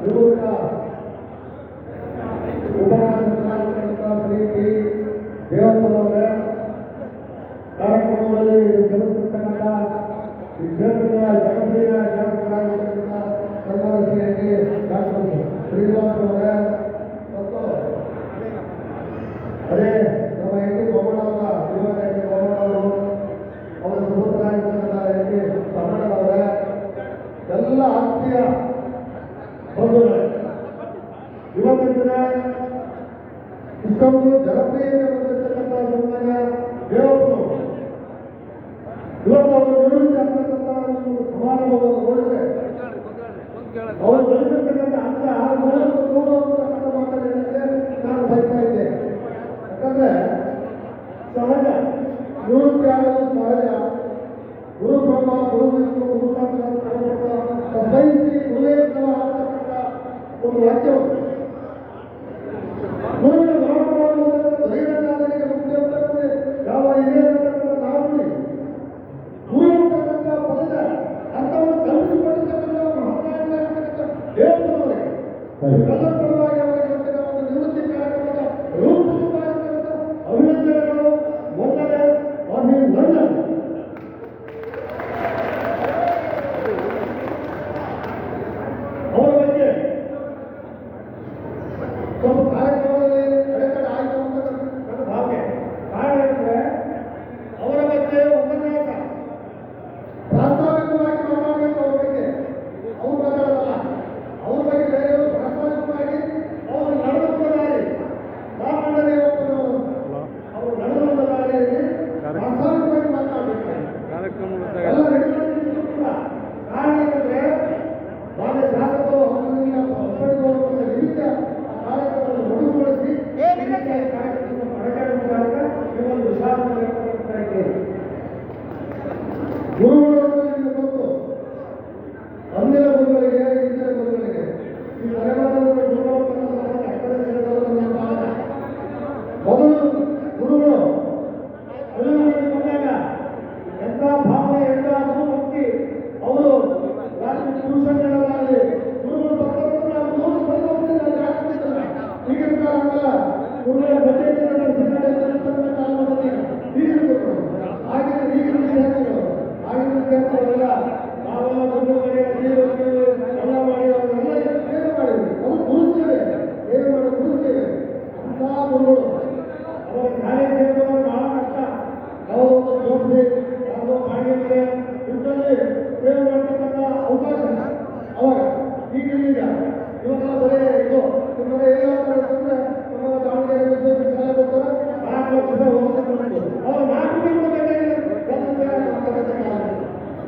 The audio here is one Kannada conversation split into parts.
ನಿವೃತ್ತ ಉಪನ್ಯಾಸಕರಾಗಿರ್ತಕ್ಕಂಥ ಶ್ರೀ ಟಿ ದೇವಪ್ಪನವರೇ ಕಾರ್ಯಕ್ರಮದಲ್ಲಿ ಜರುಗಿರ್ತಕ್ಕಂಥ ಈ ಕ್ಷೇತ್ರದ ಜನಪ್ರಿಯ ಶಾಸಕರಾಗಿರ್ತಕ್ಕಂಥ ಸನ್ಮಾನ ಶ್ರೀ ಟಿ ಡಾಕ್ಟರ್ ಶ್ರೀನಿವಾಸ್ ಅವರೇ ಮತ್ತು ಅದೇ ಎಲ್ಲ ಆತ್ಮೀಯ ಬಂಧುಗಳೇ, ಇವತ್ತಿನ ಇಷ್ಟೊಂದು ಜನಪ್ರಿಯತೆ ಹೊಂದಿರತಕ್ಕಂಥ ಸನ್ಮಾನ್ಯ ದೇವಪ್ಪನವರು ಇವತ್ತು ಅವರು ನಿವೃತ್ತಿ ಆಗ್ತಕ್ಕಂಥ ಒಂದು ಸಮಾರಂಭವನ್ನು ನೋಡಿದ್ರೆ ಅವರು ಬೆಳೆದಿರ್ತಕ್ಕಂಥ ಅಂಕ ನೂರು ನೂರು ಅಂತಕ್ಕಂಥ ನಾನು ಬಯಸ್ತಾ ಇದ್ದೆ ಯಾಕಂದ್ರೆ ಸಹಜ, ನಿವೃತ್ತಿ ಆಗೋದು ಸಹಜ. ಗುರು ಬ್ರಹ್ಮ ಗುರು ವಿಷ್ಣು ಗುರು ಸಾಕ್ಷಾತ್ ಶ್ರೀ ಗುರುವೇ ನಮಃ ಅಂತಕ್ಕಂಥ ಒಂದು ವಾಕ್ಯವನ್ನು ಗುರುವಿನ ಮುಖ್ಯ ಅಂತಕ್ಕಂಥ ಯಾವ ಹಿರಿಯ ಅಂತಕ್ಕಂಥ ನಾವು ಗುರು ಅಂತಕ್ಕಂಥ ಪದದ ಅರ್ಥವನ್ನು ಕಲ್ಪಿಸಿಕೊಂಡಿರ್ತಕ್ಕಂಥ ಮಹಾನಾಯಕರಾಗಿರ್ತಕ್ಕಂಥ ದೇವರವರಿಗೆ ¿Cómo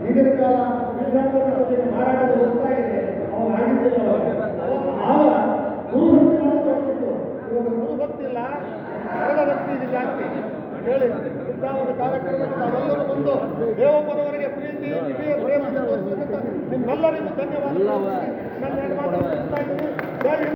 ಈಗಿನ ಇದೆ ಆಗಿದ್ದಿಲ್ಲ ಇಲ್ಲ ಜಾಸ್ತಿ ಹೇಳಿ ಇಂಥ ಒಂದು ಕಾರ್ಯಕ್ರಮಕ್ಕೆ ನಾವೆಲ್ಲರೂ ಬಂದು ದೇವಪ್ಪನವರಿಗೆ ಪ್ರೀತಿ ನಿಮಗೆ ಪ್ರೇಮ ತೋರಿಸಿದಂತ ನಿಮ್ಮೆಲ್ಲರಿಗೂ ಧನ್ಯವಾದ ನನ್ನ ಹಿಂದ್.